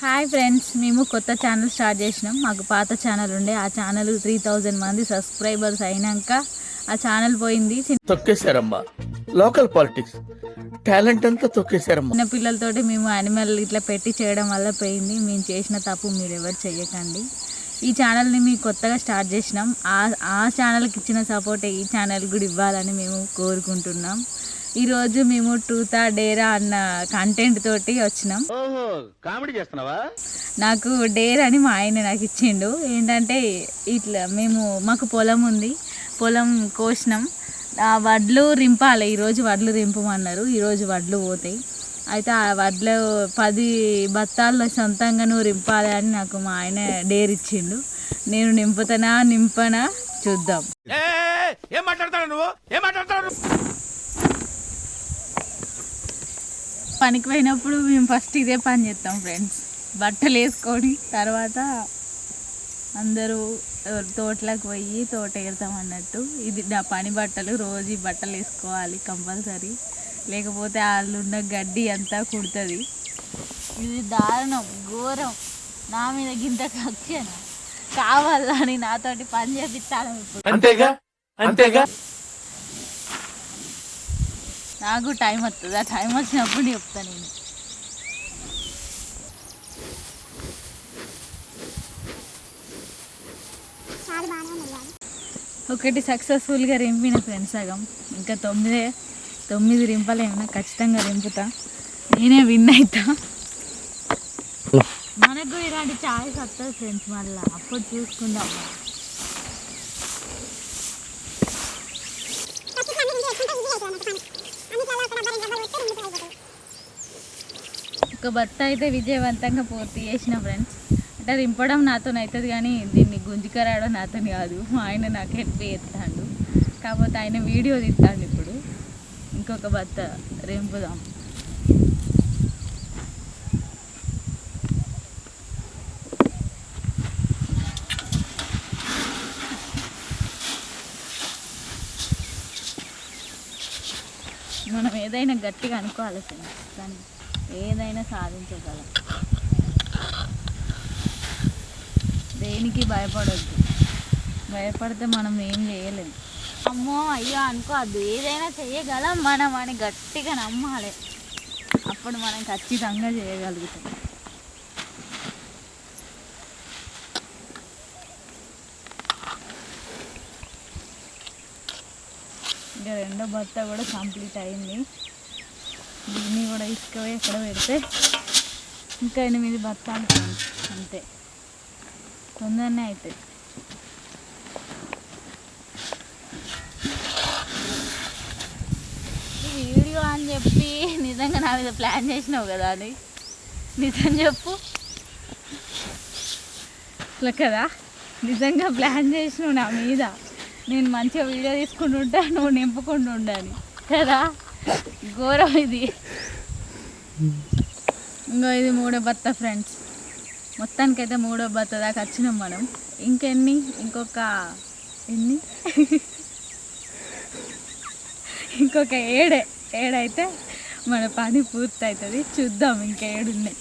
Hi friends మేము కొత్త channel start చేసినాం. మాకు పాత ఛానల్ ఉండే. ఆ ఛానల్ త్రీ థౌజండ్ మంది సబ్స్క్రైబర్స్ అయినాక ఆ ఛానల్ పోయింది. తొక్కేశారమ్మా. లోకల్ పాలిటిక్స్ టాలెంట్ అంతా తొక్కేశారమ్మా. చిన్న పిల్లలతోటి మేము యానిమల్ ఇట్లా పెట్టి చేయడం వల్ల పోయింది. మేము చేసిన తప్పు మీరు ఎవరు చెయ్యకండి. ఈ ఛానల్ని మేము కొత్తగా స్టార్ట్ చేసినాం. ఆ ఆ ఛానల్కి ఇచ్చిన సపోర్ట్ ఈ ఛానల్ కూడా ఇవ్వాలని మేము కోరుకుంటున్నాం. ఈరోజు మేము టూతా డేరా అన్న కంటెంట్ తోటి వచ్చినాం. ఓహో కామెడీ చేస్తున్నావా? నాకు డేర్ అని మా ఆయన నాకు ఇచ్చిండు. ఏంటంటే ఇట్లా మేము మాకు పొలం ఉంది. పొలం కోసినాం. ఆ వడ్లు రింపాలి. ఈరోజు వడ్లు రింపమన్నారు. ఈరోజు వడ్లు పోతాయి. అయితే ఆ వడ్లు పది బత్తాల్లో సొంతంగా నువ్వు రింపాలి అని నాకు మా ఆయన డేర్ ఇచ్చిండు. నేను నింపుతానా నింపనా చూద్దాం. ఏం మాట్లాడతాడు నువ్వు? ఏం మాట్లాడతాడు పనికి పోయినప్పుడు మేము ఫస్ట్ ఇదే పని చేస్తాం ఫ్రెండ్స్ బట్టలు వేసుకొని తర్వాత అందరూ తోటలకు పోయి తోట ఎడతాం అన్నట్టు. ఇది నా పని బట్టలు రోజు ఈ బట్టలు వేసుకోవాలి కంపల్సరీ. లేకపోతే వాళ్ళు ఉన్న గడ్డి అంతా కుడుతుంది. ఇది దారుణం ఘోరం. నా మీద గింత కక్షన కావాలని నాతోటి పని చేపిస్తాను ఇప్పుడు. అంతేగా? అంతేగా? నాకు టైం వస్తుంది ఆ టైం వచ్చినప్పుడు చెప్తాను నేను. ఒకటి సక్సెస్ఫుల్గా రింపిన ఫ్రెండ్స్ సగం. ఇంకా తొమ్మిదే తొమ్మిది రింపలేమన్నా ఖచ్చితంగా రింపుతా. నేనే విన్ అవుతా మనకు ఇలాంటి ఛాయిస్ వస్తుంది ఫ్రెండ్స్ మళ్ళీ. అప్పుడు చూసుకుందాం. ఒక భర్త అయితే విజయవంతంగా పూర్తి చేసిన ఫ్రెండ్స్ అంటే రింపడం నాతో అవుతుంది కానీ దీన్ని గుంజుకరావడం నాతో కాదు. ఆయన నాకు హెల్ప్ చేస్తాడు. కాకపోతే ఆయన వీడియో తీస్తాడు ఇప్పుడు. ఇంకొక భర్త రింపుదాం. మనం ఏదైనా గట్టిగా అనుకోవాలి ఫ్రెండ్స్ ఏదైనా సాధించగలం. దేనికి భయపడొద్దు. భయపడితే మనం ఏం చేయలేం. అమ్మో అయ్యో అనుకోవద్దు ఏదైనా చేయగలం మనం అని గట్టిగా నమ్మాలి. అప్పుడు మనం ఖచ్చితంగా చేయగలుగుతాం. ఇంకా రెండో భర్త కూడా కంప్లీట్ అయింది. దీన్ని కూడా తీసుకుపోయి ఎక్కడ పెడితే ఇంకా ఎనిమిది బత్తాలు అంతే. తొందరనే అవుతాయి ఈ వీడియో అని చెప్పి నిజంగా నా మీద ప్లాన్ చేసినావు కదా అని. నిజం చెప్పు. ఇట్లా కదా? నిజంగా ప్లాన్ చేసినావు నా మీద. నేను మంచిగా వీడియో తీసుకుంటుంటా నువ్వు నింపుకుంటూ ఉండాలి కదా? ఘోరం ఇది. ఇంకో ఇది మూడో బత్త ఫ్రెండ్స్ మొత్తానికైతే మూడో బత్త దాకా వచ్చినాం మనం. ఇంకెన్ని? ఇంకొక ఎన్ని? ఇంకొక ఏడే. ఏడైతే మన పని పూర్తి అవుతుంది చూద్దాం ఇంకా ఏడున్నాయి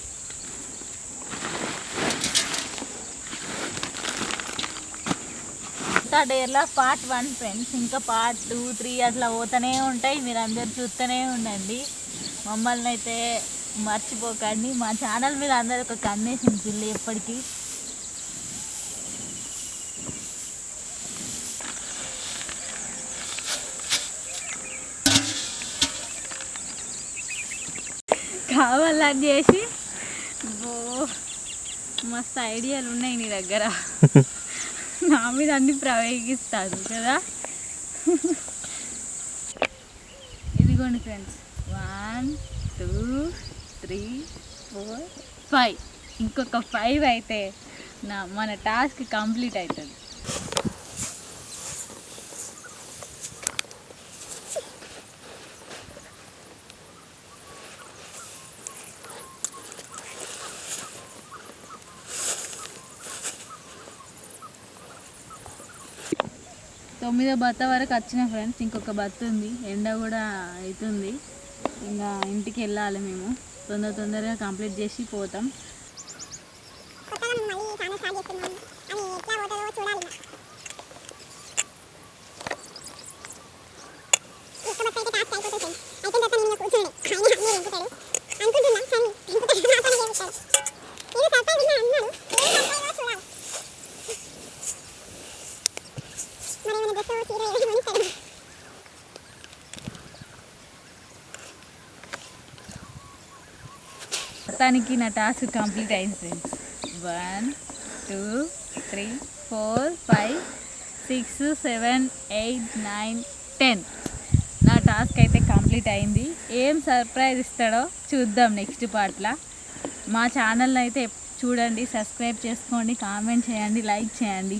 డేర్లో పార్ట్ వన్ ఫ్రెండ్స్. ఇంకా పార్ట్ టూ త్రీ అట్లా పోతూనే ఉంటాయి. మీరు అందరు చూస్తూనే ఉండండి. మమ్మల్ని అయితే మర్చిపోకండి. మా ఛానల్ మీద అందరు ఒక కన్నేసింది పిల్లి ఎప్పటికీ. కావాలని చేసి ఓ మస్తు ఐడియాలు ఉన్నాయి నీ దగ్గర. నా మీద అన్ని ప్రయోగిస్తాను కదా. ఇదిగోండి friends. One two three four five. ఇంకొక ఫైవ్ అయితే నా మన టాస్క్ కంప్లీట్ అవుతుంది. తొమ్మిదో బత్త వరకు వచ్చిన ఫ్రెండ్స్ ఇంకొక బత్త ఉంది. ఎండ కూడా అవుతుంది ఇంకా ఇంటికి వెళ్ళాలి మేము. తొందర తొందరగా కంప్లీట్ చేసి పోతాం. మొత్తానికి నా టాస్క్ కంప్లీట్ అయింది. Friends one two three four five six seven eight nine ten నా టాస్క్ అయితే కంప్లీట్ అయింది. ఏం సర్ప్రైజ్ ఇస్తాడో చూద్దాం నెక్స్ట్ పార్ట్లో మా ఛానల్ని అయితే చూడండి సబ్స్క్రైబ్ చేసుకోండి కామెంట్ చేయండి లైక్ చేయండి.